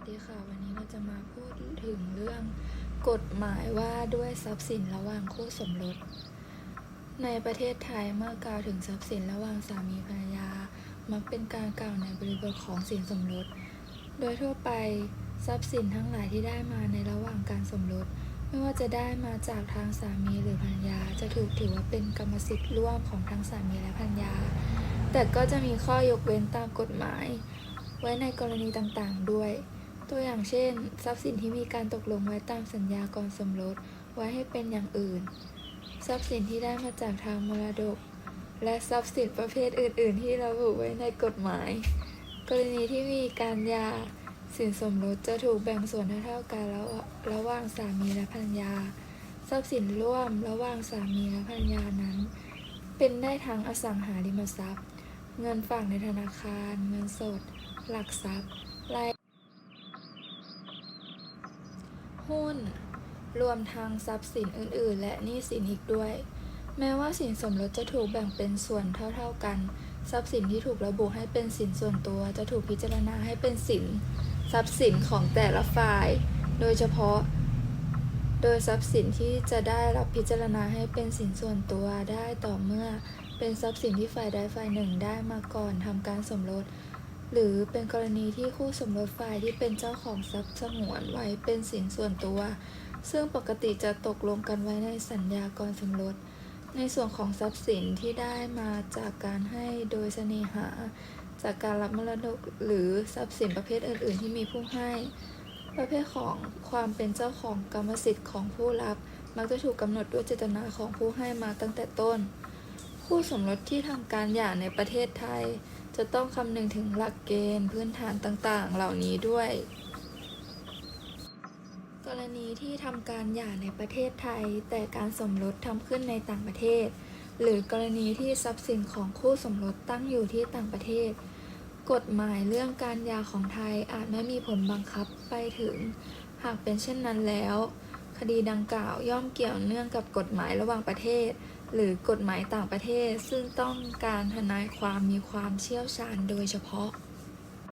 วัสดีค่ะ วันนี้เราจะมาพูดถึงเรื่องกฎหมายว่าด้วยทรัพย์สินระหว่างคู่สมรส ในประเทศไทยเมื่อกล่าวถึงทรัพย์สินระหว่างสามีภรรยา มักเป็นการกล่าวในบริบทของสินสมรส โดยทั่วไปทรัพย์สินทั้งหลายที่ได้มาในระหว่างการสมรส ไม่ว่าจะได้มาจากทางสามีหรือภรรยา จะถูกถือว่าเป็นกรรมสิทธิ์ร่วมของทั้งสามีและภรรยา แต่ก็จะมีข้อยกเว้นตามกฎหมายไว้ในกรณีต่างๆด้วย ตัวอย่างเช่น ทรัพย์สินที่มีการตกลงไว้ตามสัญญาก่อนสมรสไว้ให้เป็นอย่างอื่น ทรัพย์สินที่ได้มาจากทางมรดก และทรัพย์สินประเภทอื่น ๆ ที่ระบุไว้ในกฎหมาย กรณีที่มีการยาสินสมรสจะถูกแบ่งส่วนเท่าๆกันระระหว่างสามีและภรรยา ทรัพย์สินร่วมระหว่างสามีและภรรยานั้น เป็นได้ทั้งอสังหาริมทรัพย์ เงินฝากในธนาคาร เงินสด หลักทรัพย์ราย หุ้น รวมทั้งทรัพย์สินอื่น ๆ และหนี้สินอีกด้วย แม้ว่าสินสมรสจะถูกแบ่งเป็นส่วนเท่า ๆกัน ทรัพย์สินที่ถูกระบุให้เป็นสินส่วนตัวจะถูกพิจารณาให้เป็นสิน ทรัพย์สินของแต่ละฝ่าย โดยเฉพาะ โดยทรัพย์สินที่จะได้รับพิจารณาให้เป็นสินส่วนตัวได้ต่อเมื่อ เป็นทรัพย์สินที่ฝ่ายใดฝ่ายหนึ่งได้มาก่อนทำการสมรส หรือเป็นกรณีที่คู่สมรสฝ่ายที่เป็นเจ้าของทรัพย์สงวนไว้เป็นสินส่วนตัว ซึ่งปกติจะตกลงกันไว้ในสัญญาก่อนสมรส ในส่วนของทรัพย์สินที่ได้มาจากการให้โดยเสน่หา จากการรับมรดกหรือทรัพย์สินประเภทอื่น ๆ ที่มีผู้ให้ ประเภทของความเป็นเจ้าของกรรมสิทธิ์ของผู้รับ มักจะถูกกำหนดด้วยเจตนาของผู้ให้มาตั้งแต่ต้น คู่สมรสที่ทำการหย่าในประเทศไทย จะต้องคำนึงถึงหลักเกณฑ์พื้นฐานต่างๆ เหล่านี้ด้วย กรณีที่ทำการหย่าในประเทศไทย แต่การสมรสทำขึ้นในต่างประเทศ หรือกรณีที่ทรัพย์สินของคู่สมรสตั้งอยู่ที่ต่างประเทศ กฎหมายเรื่องการหย่าของไทยอาจไม่มีผลบังคับไปถึง หากเป็นเช่นนั้นแล้ว คดีดังกล่าวย่อมเกี่ยวเนื่องกับกฎหมายระหว่างประเทศ หรือกฎหมายต่างประเทศซึ่งต้องการทนายความมีความเชี่ยวชาญโดยเฉพาะ